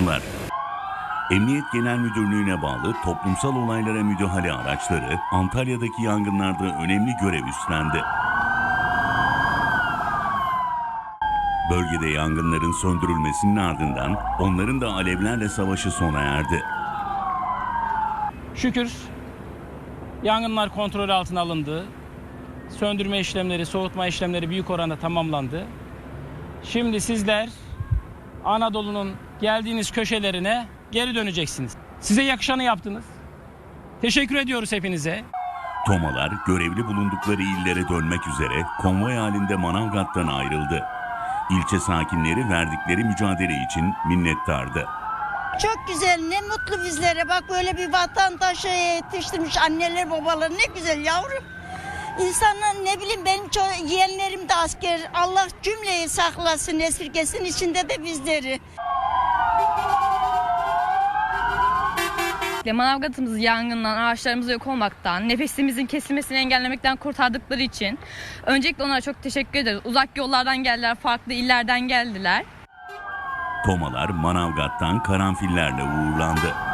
yaptılar. Emniyet Genel Müdürlüğü'ne bağlı toplumsal olaylara müdahale araçları Antalya'daki yangınlarda önemli görev üstlendi. Bölgede yangınların söndürülmesinin ardından onların da alevlerle savaşı sona erdi. Şükür yangınlar kontrol altına alındı. Söndürme işlemleri, soğutma işlemleri büyük oranda tamamlandı. Şimdi sizler Anadolu'nun geldiğiniz köşelerine geri döneceksiniz. Size yakışanı yaptınız. Teşekkür ediyoruz hepinize. Tomalar görevli bulundukları illere dönmek üzere konvoy halinde Manavgat'tan ayrıldı. İlçe sakinleri verdikleri mücadele için minnettardı. Çok güzel ne mutlu bizlere bak böyle bir vatandaşı yetiştirmiş anneler babalar ne güzel yavrum. İnsanlar ne bileyim benim yeğenlerim de asker Allah cümleyi saklasın esirgesin içinde de bizleri. Manavgat'ımızı yangından, ağaçlarımızı yok olmaktan, nefesimizin kesilmesini engellemekten kurtardıkları için öncelikle onlara çok teşekkür ederiz. Uzak yollardan geldiler, farklı illerden geldiler. Tomalar Manavgat'tan karanfillerle uğurlandı.